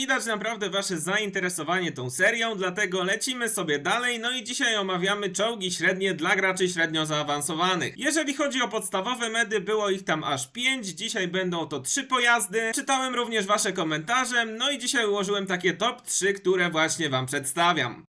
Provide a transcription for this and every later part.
Widać naprawdę wasze zainteresowanie tą serią, dlatego lecimy sobie dalej, no i dzisiaj omawiamy czołgi średnie dla graczy średnio zaawansowanych. Jeżeli chodzi o podstawowe medy, było ich tam aż 5, dzisiaj będą to 3 pojazdy. Czytałem również wasze komentarze, no i dzisiaj ułożyłem takie top 3, które właśnie wam przedstawiam.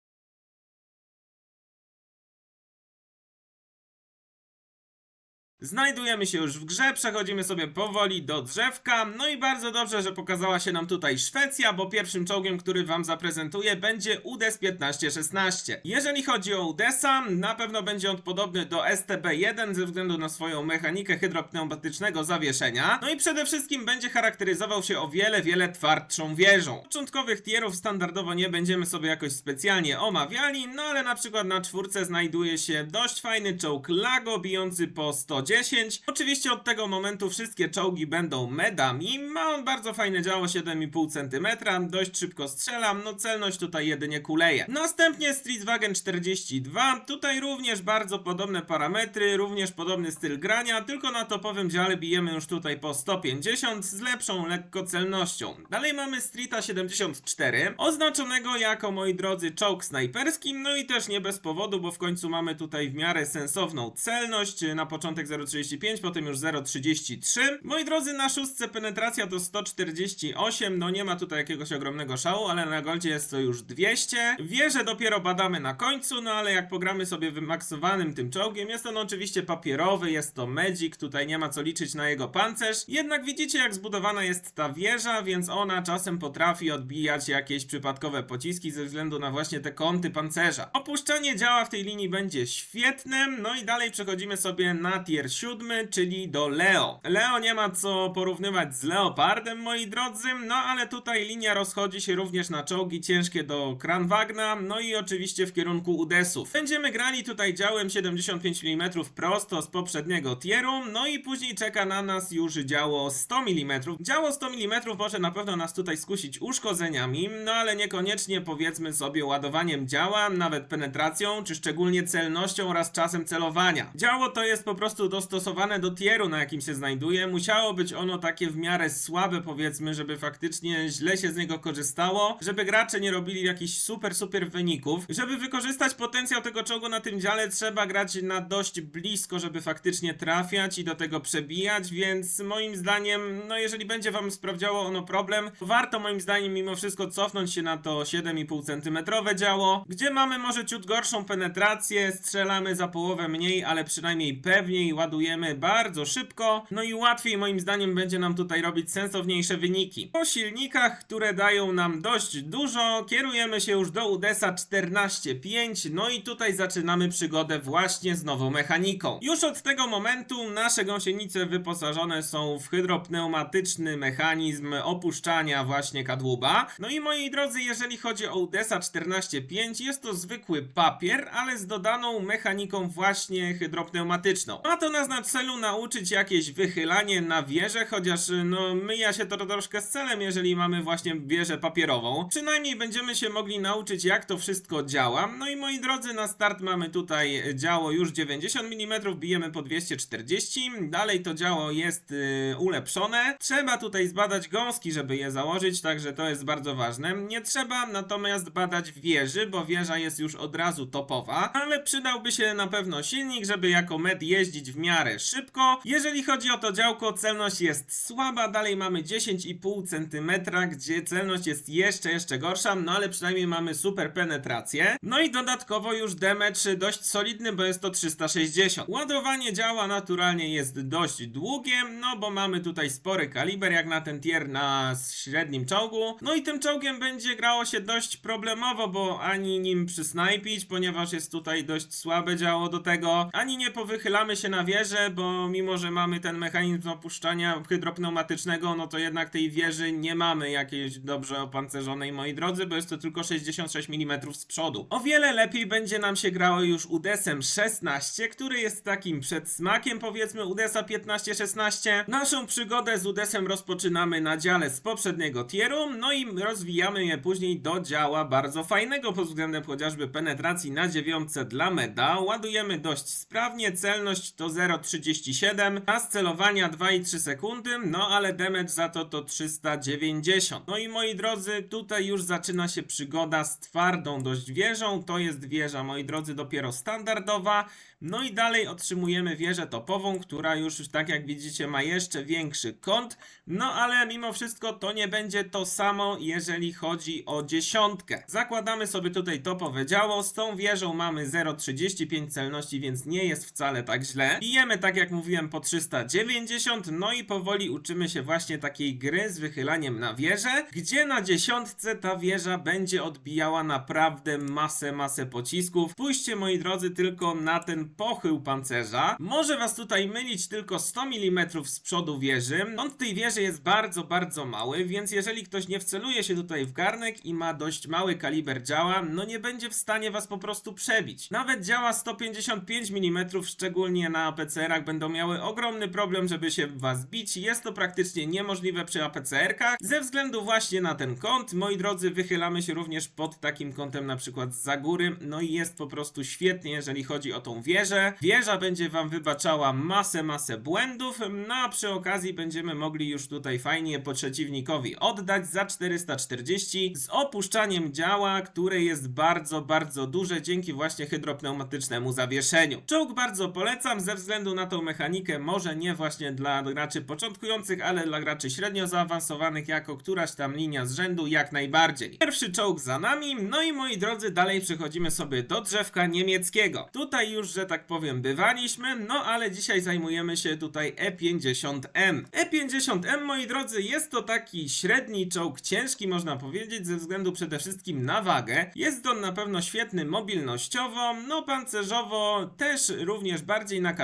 Znajdujemy się już w grze, przechodzimy sobie powoli do drzewka. No i bardzo dobrze, że pokazała się nam tutaj Szwecja, bo pierwszym czołgiem, który wam zaprezentuję, będzie UDES 1516. Jeżeli chodzi o UDESa, na pewno będzie on podobny do STB-1 ze względu na swoją mechanikę hydropneumatycznego zawieszenia. No i przede wszystkim będzie charakteryzował się o wiele, wiele twardszą wieżą. Początkowych tierów standardowo nie będziemy sobie jakoś specjalnie omawiali, no ale na przykład na czwórce znajduje się dość fajny czołg Lago bijący po 110. Oczywiście od tego momentu wszystkie czołgi będą medami. Ma on bardzo fajne działo 7,5 cm, dość szybko strzelam, no celność tutaj jedynie kuleje. Następnie Streetwagen 42, tutaj również bardzo podobne parametry, również podobny styl grania, tylko na topowym dziale bijemy już tutaj po 150 z lepszą lekko celnością. Dalej mamy Streeta 74, oznaczonego jako, moi drodzy, czołg snajperski, no i też nie bez powodu, bo w końcu mamy tutaj w miarę sensowną celność, na początek 0,35, potem już 0,33. Moi drodzy, na szóstce penetracja to 148, no nie ma tutaj jakiegoś ogromnego szału, ale na goldzie jest to już 200. Wieżę dopiero badamy na końcu, no ale jak pogramy sobie wymaksowanym tym czołgiem, jest on oczywiście papierowy, jest to Magic, tutaj nie ma co liczyć na jego pancerz. Jednak widzicie jak zbudowana jest ta wieża, więc ona czasem potrafi odbijać jakieś przypadkowe pociski ze względu na właśnie te kąty pancerza. Opuszczanie działa w tej linii będzie świetne, no i dalej przechodzimy sobie na tier 7, czyli do Leo. Leo nie ma co porównywać z Leopardem, moi drodzy, no ale tutaj linia rozchodzi się również na czołgi ciężkie do Kranwagna, no i oczywiście w kierunku Udesów. Będziemy grali tutaj działem 75 mm prosto z poprzedniego tieru, no i później czeka na nas już działo 100 mm. Działo 100 mm może na pewno nas tutaj skusić uszkodzeniami, no ale niekoniecznie powiedzmy sobie ładowaniem działa, nawet penetracją, czy szczególnie celnością oraz czasem celowania. Działo to jest po prostu dostosowane do tieru, na jakim się znajduje. Musiało być ono takie w miarę słabe, powiedzmy, żeby faktycznie źle się z niego korzystało, żeby gracze nie robili jakichś super, super wyników. Żeby wykorzystać potencjał tego czołgu na tym dziale, trzeba grać na dość blisko, żeby faktycznie trafiać i do tego przebijać, więc moim zdaniem, no jeżeli będzie wam sprawdziało ono problem, warto moim zdaniem mimo wszystko cofnąć się na to 7,5 cm działo, gdzie mamy może ciut gorszą penetrację, strzelamy za połowę mniej, ale przynajmniej pewniej ładujemy bardzo szybko, no i łatwiej moim zdaniem będzie nam tutaj robić sensowniejsze wyniki. Po silnikach, które dają nam dość dużo, kierujemy się już do UDESa 14.5, no i tutaj zaczynamy przygodę właśnie z nową mechaniką. Już od tego momentu nasze gąsienice wyposażone są w hydropneumatyczny mechanizm opuszczania właśnie kadłuba. No i moi drodzy, jeżeli chodzi o UDESa 14.5, jest to zwykły papier, ale z dodaną mechaniką właśnie hydropneumatyczną. Ma to nas na celu nauczyć jakieś wychylanie na wieżę, chociaż no myja się to troszkę z celem, jeżeli mamy właśnie wieżę papierową. Przynajmniej będziemy się mogli nauczyć jak to wszystko działa. No i moi drodzy, na start mamy tutaj działo już 90 mm, bijemy po 240. Dalej to działo jest yy, ulepszone. Trzeba tutaj zbadać gąski, żeby je założyć, także to jest bardzo ważne. Nie trzeba natomiast badać wieży, bo wieża jest już od razu topowa, ale przydałby się na pewno silnik, żeby jako med jeździć w miarę szybko. Jeżeli chodzi o to działko, celność jest słaba, dalej mamy 10,5 cm, gdzie celność jest jeszcze, jeszcze gorsza, no ale przynajmniej mamy super penetrację. No i dodatkowo już damage dość solidny, bo jest to 360. Ładowanie działa naturalnie jest dość długie, no bo mamy tutaj spory kaliber, jak na ten tier na średnim czołgu. No i tym czołgiem będzie grało się dość problemowo, bo ani nim przysnajpić, ponieważ jest tutaj dość słabe działo do tego, ani nie powychylamy się na wieżę, bo mimo, że mamy ten mechanizm opuszczania hydropneumatycznego, no to jednak tej wieży nie mamy jakiejś dobrze opancerzonej, moi drodzy, bo jest to tylko 66 mm z przodu. O wiele lepiej będzie nam się grało już UDESem 16, który jest takim przedsmakiem, powiedzmy, UDESa 15-16. Naszą przygodę z UDESem rozpoczynamy na dziale z poprzedniego tieru, no i rozwijamy je później do działa bardzo fajnego pod względem chociażby penetracji na dziewiątce dla meda. Ładujemy dość sprawnie, celność to 0,37, czas celowania 2,3 sekundy, no ale damage za to to 390. No i moi drodzy, tutaj już zaczyna się przygoda z twardą dość wieżą, to jest wieża, moi drodzy, dopiero standardowa, no i dalej otrzymujemy wieżę topową, która już tak jak widzicie ma jeszcze większy kąt, no ale mimo wszystko to nie będzie to samo, jeżeli chodzi o dziesiątkę. Zakładamy sobie tutaj topowe działo, z tą wieżą mamy 0,35 celności, więc nie jest wcale tak źle. Bijemy tak jak mówiłem po 390, no i powoli uczymy się właśnie takiej gry z wychylaniem na wieżę, gdzie na dziesiątce ta wieża będzie odbijała naprawdę masę, masę pocisków. Pójście moi drodzy tylko na ten pochył pancerza. Może was tutaj mylić tylko 100 mm z przodu wieży. Kąt tej wieży jest bardzo, bardzo mały, więc jeżeli ktoś nie wceluje się tutaj w garnek i ma dość mały kaliber działa, no nie będzie w stanie was po prostu przebić. Nawet działa 155 mm, szczególnie na APCR-ach, będą miały ogromny problem, żeby się w was bić. Jest to praktycznie niemożliwe przy APCR-kach. Ze względu właśnie na ten kąt, moi drodzy, wychylamy się również pod takim kątem na przykład za góry. No i jest po prostu świetnie, jeżeli chodzi o tą wieżę. Wieża będzie wam wybaczała masę, masę błędów, no a przy okazji będziemy mogli już tutaj fajnie po przeciwnikowi oddać za 440 z opuszczaniem działa, które jest bardzo, bardzo duże dzięki właśnie hydropneumatycznemu zawieszeniu. Czołg bardzo polecam ze względu na tą mechanikę, może nie właśnie dla graczy początkujących, ale dla graczy średnio zaawansowanych jako któraś tam linia z rzędu jak najbardziej. Pierwszy czołg za nami, no i moi drodzy, dalej przechodzimy sobie do drzewka niemieckiego. Tutaj już, że tak powiem, bywaliśmy, no ale dzisiaj zajmujemy się tutaj E E50M. E50M, moi drodzy, jest to taki średni czołg, ciężki można powiedzieć, ze względu przede wszystkim na wagę. Jest on na pewno świetny mobilnościowo, no pancerzowo też również bardziej na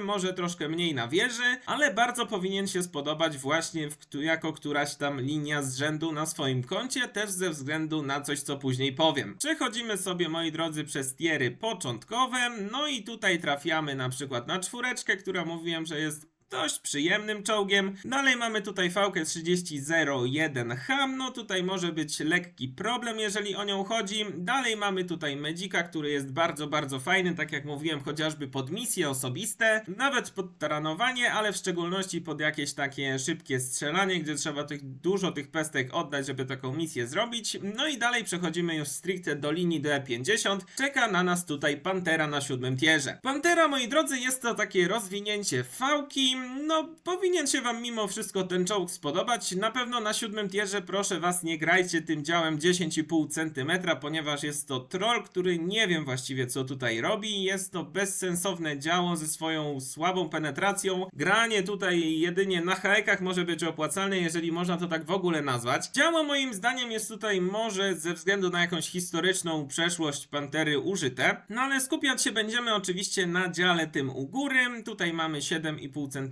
może troszkę mniej na wieży, ale bardzo powinien się spodobać właśnie w, jako któraś tam linia z rzędu na swoim koncie, też ze względu na coś, co później powiem. Przechodzimy sobie, moi drodzy, przez tiery początkowe, no i tutaj trafiamy na przykład na czwóreczkę, która mówiłem, że jest dość przyjemnym czołgiem. Dalej mamy tutaj VK3001H, no tutaj może być lekki problem, jeżeli o nią chodzi. Dalej mamy tutaj Medzika, który jest bardzo, bardzo fajny, tak jak mówiłem, chociażby pod misje osobiste, nawet pod taranowanie, ale w szczególności pod jakieś takie szybkie strzelanie, gdzie trzeba tych, dużo tych pestek oddać, żeby taką misję zrobić. No i dalej przechodzimy już stricte do linii DE50. Czeka na nas tutaj Pantera na siódmym tierze. Pantera, moi drodzy, jest to takie rozwinięcie fałki, no powinien się wam mimo wszystko ten czołg spodobać. Na pewno na siódmym tierze proszę was nie grajcie tym działem 10,5 cm, ponieważ jest to troll, który nie wiem właściwie co tutaj robi. Jest to bezsensowne działo ze swoją słabą penetracją. Granie tutaj jedynie na haekach może być opłacalne, jeżeli można to tak w ogóle nazwać. Działo moim zdaniem jest tutaj może ze względu na jakąś historyczną przeszłość Pantery użyte. No ale skupiać się będziemy oczywiście na dziale tym u góry. Tutaj mamy 7,5 cm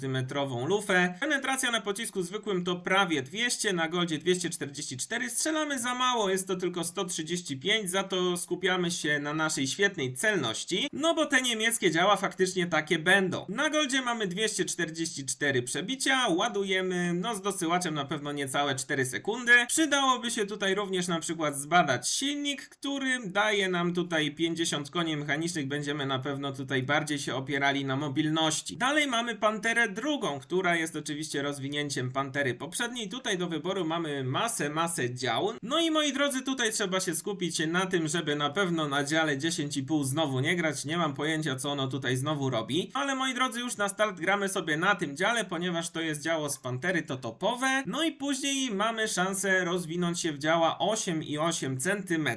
lufę. Penetracja na pocisku zwykłym to prawie 200, na goldzie 244. Strzelamy za mało, jest to tylko 135, za to skupiamy się na naszej świetnej celności. No bo te niemieckie działa faktycznie takie będą. Na goldzie mamy 244 przebicia, ładujemy, no z dosyłaczem na pewno niecałe 4 sekundy. Przydałoby się tutaj również na przykład zbadać silnik, który daje nam tutaj 50 koni mechanicznych, będziemy na pewno tutaj bardziej się opierali na mobilności. Dalej mamy Drugą, która jest oczywiście rozwinięciem Pantery poprzedniej. Tutaj do wyboru mamy masę, masę dział. No i moi drodzy, tutaj trzeba się skupić na tym, żeby na pewno na dziale 10,5 znowu nie grać. Nie mam pojęcia, co ono tutaj znowu robi. Ale moi drodzy, już na start gramy sobie na tym dziale, ponieważ to jest działo z Pantery, to topowe. No i później mamy szansę rozwinąć się w działa 8,8 cm,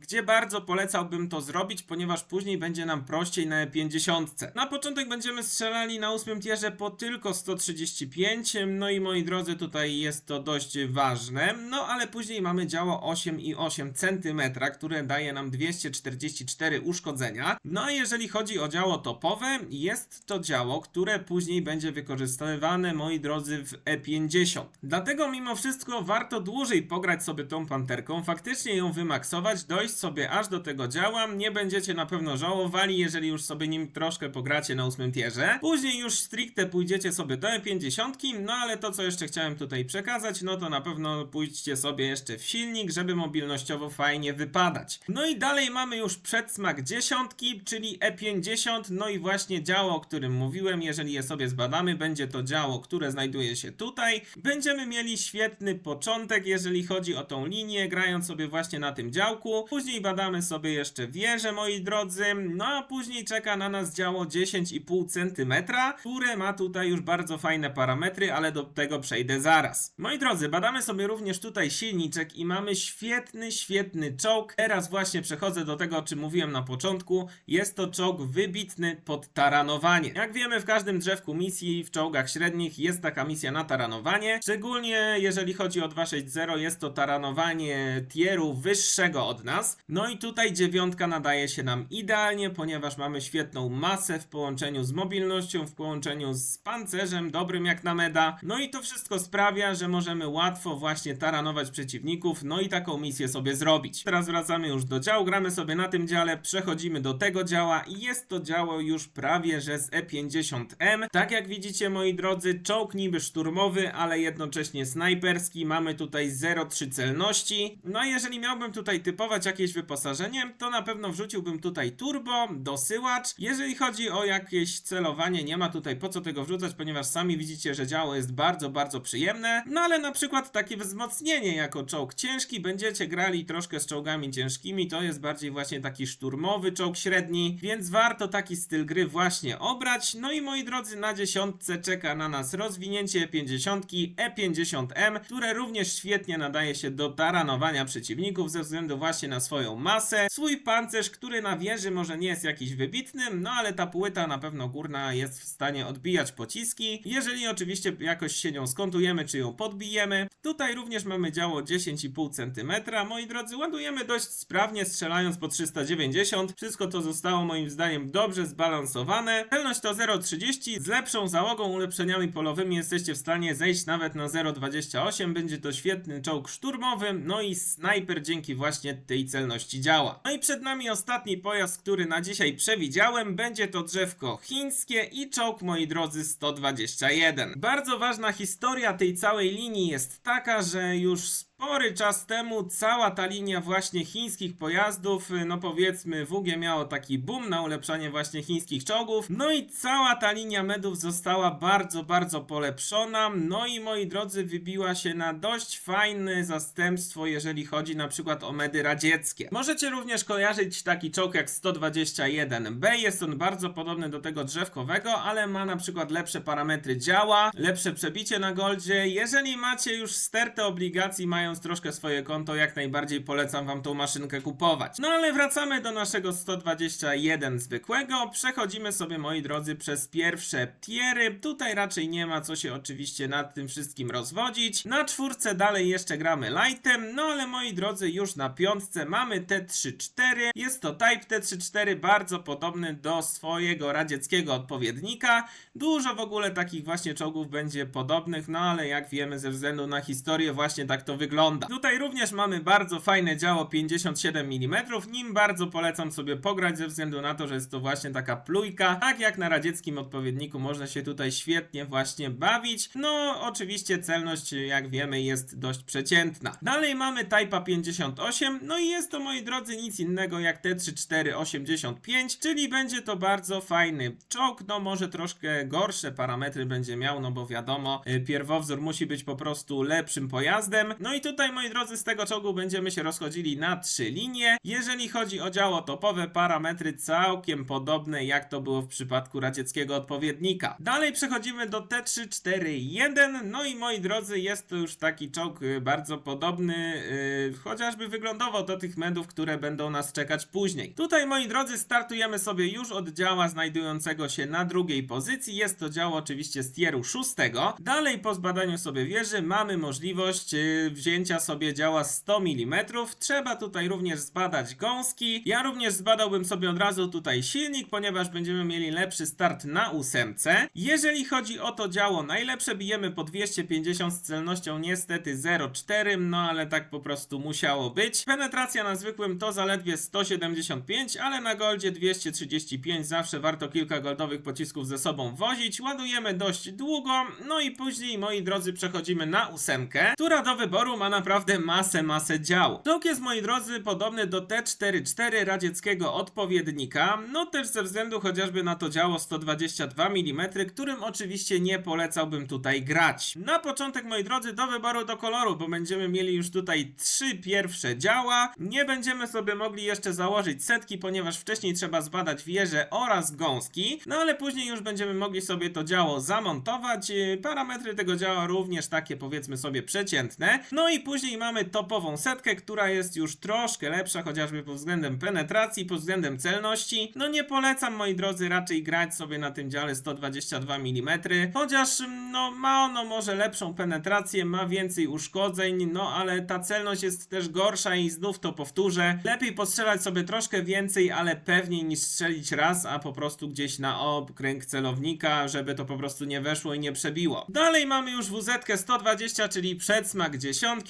gdzie bardzo polecałbym to zrobić, ponieważ później będzie nam prościej na 50. Na początek będziemy strzelali na 8 tierze po tylko 135, no i moi drodzy, tutaj jest to dość ważne. No ale później mamy działo 8,8 cm, które daje nam 244 uszkodzenia. No a jeżeli chodzi o działo topowe, jest to działo, które później będzie wykorzystywane, moi drodzy, w E50. Dlatego mimo wszystko warto dłużej pograć sobie tą panterką, faktycznie ją wymaksować, dojść sobie aż do tego działa. Nie będziecie na pewno żałowali, jeżeli już sobie nim troszkę pogracie na ósmym tierze. Później już stricte pójdzie pójdziecie sobie do E50, no ale to co jeszcze chciałem tutaj przekazać, no to na pewno pójdźcie sobie jeszcze w silnik, żeby mobilnościowo fajnie wypadać. No i dalej mamy już przedsmak dziesiątki, czyli E50, no i właśnie działo, o którym mówiłem, jeżeli je sobie zbadamy, będzie to działo, które znajduje się tutaj. Będziemy mieli świetny początek, jeżeli chodzi o tą linię, grając sobie właśnie na tym działku. Później badamy sobie jeszcze wieżę, moi drodzy, no a później czeka na nas działo 10,5 cm, które ma tutaj już bardzo fajne parametry, ale do tego przejdę zaraz. Moi drodzy, badamy sobie również tutaj silniczek i mamy świetny, świetny czołg. Teraz właśnie przechodzę do tego, o czym mówiłem na początku. Jest to czołg wybitny pod taranowanie. Jak wiemy, w każdym drzewku misji w czołgach średnich jest taka misja na taranowanie. Szczególnie jeżeli chodzi o 260, jest to taranowanie tieru wyższego od nas. No i tutaj dziewiątka nadaje się nam idealnie, ponieważ mamy świetną masę w połączeniu z mobilnością, w połączeniu z pancerzem, dobrym jak na meda. No i to wszystko sprawia, że możemy łatwo właśnie taranować przeciwników, no i taką misję sobie zrobić. Teraz wracamy już do działu, gramy sobie na tym dziale, przechodzimy do tego działa i jest to działo już prawie, że z E50M. Tak jak widzicie moi drodzy, czołg niby szturmowy, ale jednocześnie snajperski, mamy tutaj 0,3 celności. No a jeżeli miałbym tutaj typować jakieś wyposażenie, to na pewno wrzuciłbym tutaj turbo, dosyłacz. Jeżeli chodzi o jakieś celowanie, nie ma tutaj po co tego wrzucać, ponieważ sami widzicie, że działo jest bardzo, bardzo przyjemne. No ale na przykład takie wzmocnienie jako czołg ciężki, będziecie grali troszkę z czołgami ciężkimi, to jest bardziej właśnie taki szturmowy czołg średni, więc warto taki styl gry właśnie obrać. No i moi drodzy, na dziesiątce czeka na nas rozwinięcie 50 E50M, które również świetnie nadaje się do taranowania przeciwników ze względu właśnie na swoją masę, swój pancerz, który na wieży może nie jest jakiś wybitny, no ale ta płyta na pewno górna jest w stanie odbijać pociski, jeżeli oczywiście jakoś się nią skontujemy, czy ją podbijemy. Tutaj również mamy działo 10,5 cm. Moi drodzy, ładujemy dość sprawnie, strzelając po 390. Wszystko to zostało moim zdaniem dobrze zbalansowane. Celność to 0,30. Z lepszą załogą, ulepszeniami polowymi jesteście w stanie zejść nawet na 0,28. Będzie to świetny czołg szturmowy, no i snajper dzięki właśnie tej celności działa. No i przed nami ostatni pojazd, który na dzisiaj przewidziałem. Będzie to drzewko chińskie i czołg, moi drodzy, 121. Bardzo ważna historia tej całej linii jest taka, że już spory czas temu cała ta linia właśnie chińskich pojazdów, y, no powiedzmy WG miało taki boom na ulepszanie właśnie chińskich czołgów, no i cała ta linia medów została bardzo, bardzo polepszona, no i moi drodzy wybiła się na dość fajne zastępstwo, jeżeli chodzi na przykład o medy radzieckie. Możecie również kojarzyć taki czołg jak 121B, jest on bardzo podobny do tego drzewkowego, ale ma na przykład lepsze parametry działa, lepsze przebicie na goldzie, jeżeli macie już stertę obligacji, mając troszkę swoje konto, jak najbardziej polecam wam tą maszynkę kupować. No ale wracamy do naszego 121 zwykłego. Przechodzimy sobie, moi drodzy, przez pierwsze tiery. Tutaj raczej nie ma co się oczywiście nad tym wszystkim rozwodzić. Na czwórce dalej jeszcze gramy lightem, no ale moi drodzy, już na piątce mamy T34. Jest to Type T34, bardzo podobny do swojego radzieckiego odpowiednika. Dużo w ogóle takich właśnie czołgów będzie podobnych, no ale jak wiemy ze względu na historię właśnie tak to wygląda. Tutaj również mamy bardzo fajne działo 57 mm, nim bardzo polecam sobie pograć ze względu na to, że jest to właśnie taka plujka, tak jak na radzieckim odpowiedniku można się tutaj świetnie właśnie bawić. No oczywiście celność jak wiemy jest dość przeciętna. Dalej mamy Type'a 58, no i jest to moi drodzy nic innego jak T3485, czyli będzie to bardzo fajny czołg, no może troszkę gorsze parametry będzie miał, no bo wiadomo, y, pierwowzór musi być po prostu lepszym pojazdem. No i tutaj moi drodzy z tego czołgu będziemy się rozchodzili na trzy linie. Jeżeli chodzi o działo topowe, parametry całkiem podobne jak to było w przypadku radzieckiego odpowiednika. Dalej przechodzimy do T341, no i moi drodzy jest to już taki czołg y, bardzo podobny, yy, chociażby wyglądowo do tych medów, które będą nas czekać później. Tutaj moi drodzy startujemy sobie już od działa znajdującego się na drugiej pozycji. Jest to działo oczywiście z tieru szóstego. Dalej po zbadaniu sobie wieży mamy możliwość yy, wzięcia przejęcia sobie działa 100 mm. Trzeba tutaj również zbadać gąski. Ja również zbadałbym sobie od razu tutaj silnik, ponieważ będziemy mieli lepszy start na ósemce. Jeżeli chodzi o to działo, najlepsze bijemy po 250 z celnością niestety 0,4, no ale tak po prostu musiało być. Penetracja na zwykłym to zaledwie 175, ale na goldzie 235 zawsze warto kilka goldowych pocisków ze sobą wozić. Ładujemy dość długo, no i później, moi drodzy, przechodzimy na ósemkę, która do wyboru ma naprawdę masę, masę dział. Czołg jest, moi drodzy, podobny do T-44 radzieckiego odpowiednika, no też ze względu chociażby na to działo 122 mm, którym oczywiście nie polecałbym tutaj grać. Na początek, moi drodzy, do wyboru do koloru, bo będziemy mieli już tutaj trzy pierwsze działa. Nie będziemy sobie mogli jeszcze założyć setki, ponieważ wcześniej trzeba zbadać wieże oraz gąski, no ale później już będziemy mogli sobie to działo zamontować. Parametry tego działa również takie powiedzmy sobie przeciętne. No i później mamy topową setkę, która jest już troszkę lepsza, chociażby pod względem penetracji, pod względem celności. No nie polecam, moi drodzy, raczej grać sobie na tym dziale 122 mm, chociaż no ma ono może lepszą penetrację, ma więcej uszkodzeń, no ale ta celność jest też gorsza i znów to powtórzę. Lepiej postrzelać sobie troszkę więcej, ale pewniej niż strzelić raz, a po prostu gdzieś na okręg celownika, żeby to po prostu nie weszło i nie przebiło. Dalej mamy już WZ 120, czyli przedsmak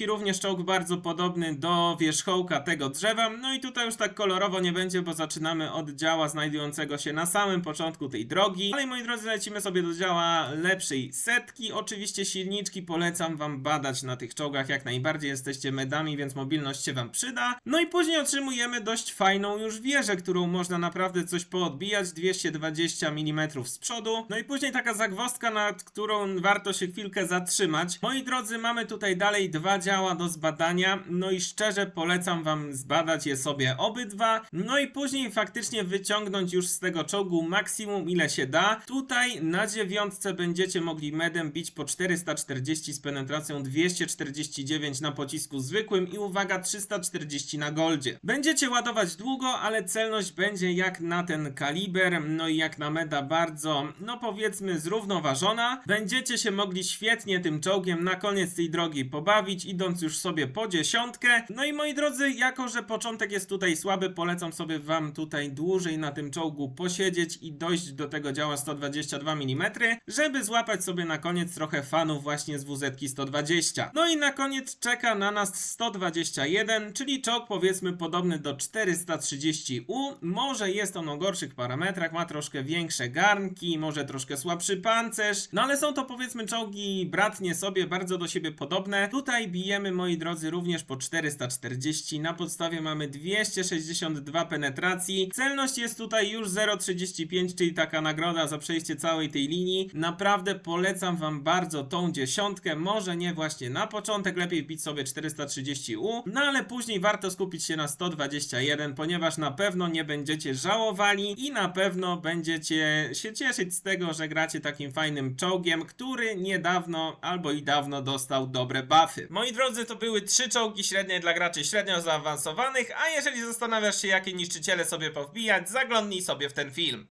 również czołg bardzo podobny do wierzchołka tego drzewa. No i tutaj już tak kolorowo nie będzie, bo zaczynamy od działa znajdującego się na samym początku tej drogi. Ale moi drodzy, lecimy sobie do działa lepszej setki. Oczywiście silniczki polecam wam badać na tych czołgach jak najbardziej. Jesteście medami, więc mobilność się wam przyda. No i później otrzymujemy dość fajną już wieżę, którą można naprawdę coś poodbijać. 220 mm z przodu. No i później taka zagwozdka, nad którą warto się chwilkę zatrzymać. Moi drodzy, mamy tutaj dalej dwa działa do zbadania. No i szczerze polecam wam zbadać je sobie obydwa. No i później faktycznie wyciągnąć już z tego czołgu maksimum ile się da. Tutaj na dziewiątce będziecie mogli medem bić po 440 z penetracją 249 na pocisku zwykłym i uwaga 340 na goldzie. Będziecie ładować długo, ale celność będzie jak na ten kaliber, no i jak na meda bardzo, no powiedzmy zrównoważona. Będziecie się mogli świetnie tym czołgiem na koniec tej drogi pobawić, idąc już sobie po dziesiątkę. No i moi drodzy, jako że początek jest tutaj słaby, polecam sobie wam tutaj dłużej na tym czołgu posiedzieć i dojść do tego działa 122 mm, żeby złapać sobie na koniec trochę fanów właśnie z WZ 120. No i na koniec czeka na nas 121, czyli czołg powiedzmy podobny do 430U. Może jest on o gorszych parametrach, ma troszkę większe garnki, może troszkę słabszy pancerz, no ale są to powiedzmy czołgi bratnie sobie, bardzo do siebie podobne. Tutaj bijemy, moi drodzy, również po 440. Na podstawie mamy 262 penetracji. Celność jest tutaj już 0,35, czyli taka nagroda za przejście całej tej linii. Naprawdę polecam wam bardzo tą dziesiątkę. Może nie właśnie na początek, lepiej wbić sobie 430U, no ale później warto skupić się na 121, ponieważ na pewno nie będziecie żałowali i na pewno będziecie się cieszyć z tego, że gracie takim fajnym czołgiem, który niedawno albo i dawno dostał dobre buffy. Moi drodzy, to były trzy czołgi średnie dla graczy średnio zaawansowanych, a jeżeli zastanawiasz się, jakie niszczyciele sobie powbijać, zaglądnij sobie w ten film.